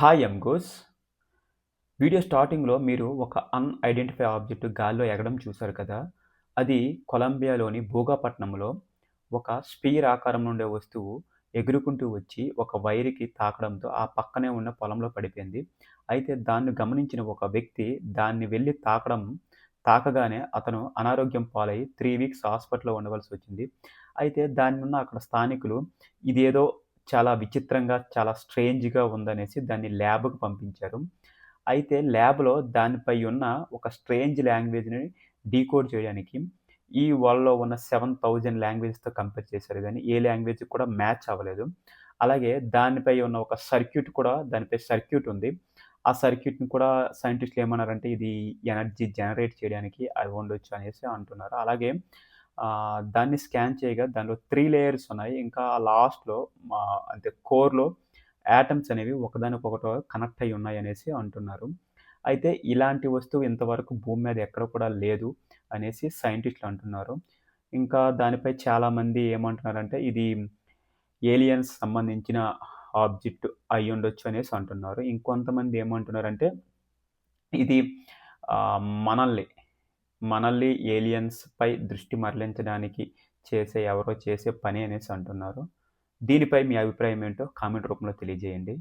Hi ఎంగోస్ video స్టార్టింగ్లో మీరు ఒక అన్ఐడెంటిఫై ఆబ్జెక్ట్ గాల్లో ఎగడం చూశారు కదా? అది కొలంబియాలోని భూగాపట్నంలో ఒక స్పీర్ ఆకారం ఉండే వస్తువు ఎగురుకుంటూ వచ్చి ఒక వైర్కి తాకడంతో ఆ పక్కనే ఉన్న పొలంలో పడిపోయింది. అయితే దాన్ని గమనించిన ఒక వ్యక్తి దాన్ని వెళ్ళి తాకడం తాకగానే అతను అనారోగ్యం పాలై త్రీ వీక్స్ హాస్పిటల్లో ఉండవలసి వచ్చింది. అయితే దాని ఉన్న అక్కడ స్థానికులు ఇదేదో చాలా విచిత్రంగా చాలా స్ట్రేంజ్గా ఉందనేసి దాన్ని ల్యాబ్కు పంపించారు. అయితే ల్యాబ్లో దానిపై ఉన్న ఒక స్ట్రేంజ్ లాంగ్వేజ్ని డీకోడ్ చేయడానికి ఈ వాళ్ళలో ఉన్న సెవెన్ థౌజండ్ లాంగ్వేజ్తో కంపేర్ చేశారు. కానీ ఏ లాంగ్వేజ్ కూడా మ్యాచ్ అవ్వలేదు. అలాగే దానిపై ఉన్న ఒక సర్క్యూట్ కూడా దానిపై సర్క్యూట్ ఉంది. ఆ సర్క్యూట్ని కూడా సైంటిస్టులు ఏమన్నారంటే ఇది ఎనర్జీ జనరేట్ చేయడానికి అది ఉండొచ్చు అనేసి అంటున్నారు. అలాగే దాన్ని స్కాన్ చేయగా దానిలో త్రీ లేయర్స్ ఉన్నాయి. ఇంకా లాస్ట్లో మా అంటే కోర్లో యాటమ్స్ అనేవి ఒకదానికొకటి కనెక్ట్ అయి ఉన్నాయి అనేసి అంటున్నారు. అయితే ఇలాంటి వస్తువు ఇంతవరకు భూమి మీద ఎక్కడ కూడా లేదు అనేసి సైంటిస్టులు అంటున్నారు. ఇంకా దానిపై చాలామంది ఏమంటున్నారంటే ఇది ఏలియన్స్ సంబంధించిన ఆబ్జెక్ట్ అయి ఉండొచ్చు అనేసి అంటున్నారు. ఇంకొంతమంది ఏమంటున్నారంటే ఇది మనల్ని మనల్ని ఏలియన్స్పై దృష్టి మరలించడానికి చేసే ఎవరో చేసే పని అనేసి అంటున్నారు. దీనిపై మీ అభిప్రాయం ఏంటో కామెంట్ రూపంలో తెలియజేయండి.